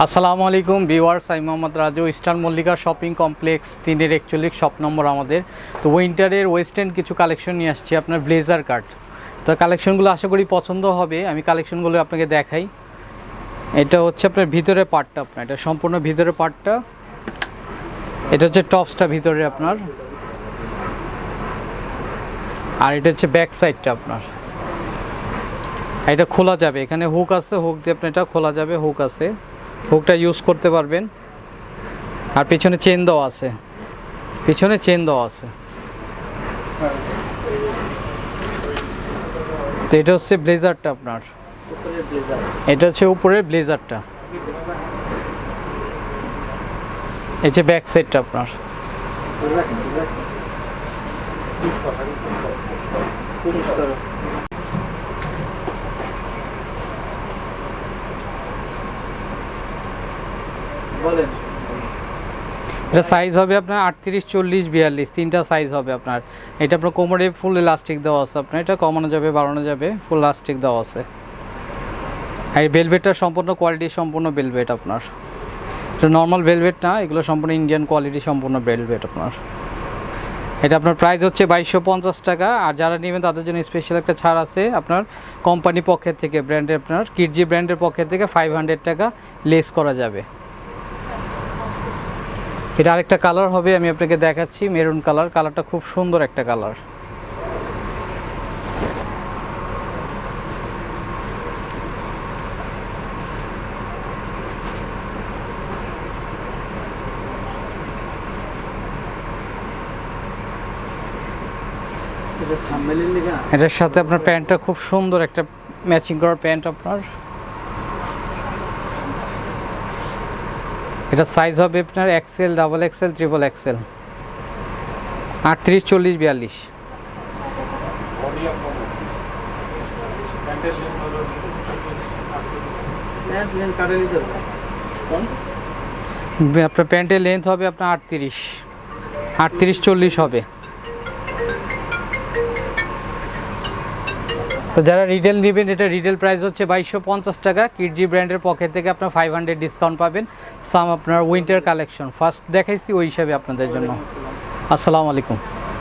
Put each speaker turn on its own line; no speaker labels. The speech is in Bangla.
আসসালামু আলাইকুম ভিওয়ার্স আমি Mohammad Raju eastern Mallika shopping complex তিনের একচল্লিশ শপ নম্বর আমাদের। তো উইন্টারের ওয়েস্টার্ন কিছু কালেকশন নিয়ে আসছি, আপনার ব্লেজার কার্ড। তো কালেকশনগুলো আশা করি পছন্দ হবে, আমি কালেকশনগুলো আপনাকে দেখাই। এটা হচ্ছে আপনার ভিতরে পার্টটা আপনার, এটা সম্পূর্ণ ভিতরে পার্টটা। এটা হচ্ছে টপসটা ভিতরে আপনার। আর এটা হচ্ছে ব্যাক সাইডটা আপনার। এটা খোলা যাবে, এখানে হুক আছে, হুক দিয়ে আপনার এটা খোলা যাবে, হুক আছে। হুকটা ইউজ করতে পারবেন। আর পিছনে চেন দেওয়া আছে। পিছনে চেন দেওয়া আছে। তো এটা হচ্ছে ব্লেজারটা আপনার। এটা হচ্ছে উপরের ব্লেজারটা। এই যে ব্যাক সাইডটা আপনার।
বলেন।
এটা সাইজ হবে আপনার আটত্রিশ, চল্লিশ, বিয়াল্লিশ। তিনটা সাইজ হবে আপনার। এটা আপনার কোমরে ফুল ইলাস্টিক দেওয়া আছে আপনার। এটা কমানো যাবে, বাড়ানো যাবে ফুল ইলাস্টিক দেওয়া আছে। আর ভেলভেটটা সম্পূর্ণ কোয়ালিটি সম্পূর্ণ ভেলভেট আপনার। এটা নর্মাল ভেলভেট না, এগুলো সম্পূর্ণ ইন্ডিয়ান কোয়ালিটি সম্পূর্ণ ভেলভেট আপনার। এটা আপনার প্রাইস হচ্ছে বাইশশো পঞ্চাশ টাকা। আর যারা নেবেন, তাদের জন্য স্পেশাল একটা ছাড় আছে আপনার কোম্পানি পক্ষের থেকে ব্র্যান্ডের আপনার কিডজি ব্র্যান্ডের পক্ষের থেকে ফাইভ হান্ড্রেড টাকা লেস করা যাবে। এটা আরেকটা কালার হবে আমি আপনাকে দেখাচ্ছি মেরুন কালার কালারটা খুব সুন্দর একটা কালার এটার সাথে আপনার প্যান্টটা খুব সুন্দর একটা ম্যাচিং করার প্যান্ট আপনার। এটা সাইজ হবে আপনার XL double XL triple XL আটত্রিশ, চল্লিশ, বিয়াল্লিশ। আপনার প্যান্টের লেন্থ হবে আপনার আটত্রিশ। আটত্রিশ, চল্লিশ হবে। তো যারা রিটেল নেবেন, এটা রিটেল প্রাইস হচ্ছে বাইশশো পঞ্চাশ টাকা। কিডজি ব্র্যান্ডের পকেট থেকে আপনার ফাইভ হান্ড্রেড ডিসকাউন্ট পাবেন। সাম আপনার উইন্টার কালেকশন ফার্স্ট দেখাইছি ওই হিসাবে আপনাদের জন্য। আসসালামু আলাইকুম।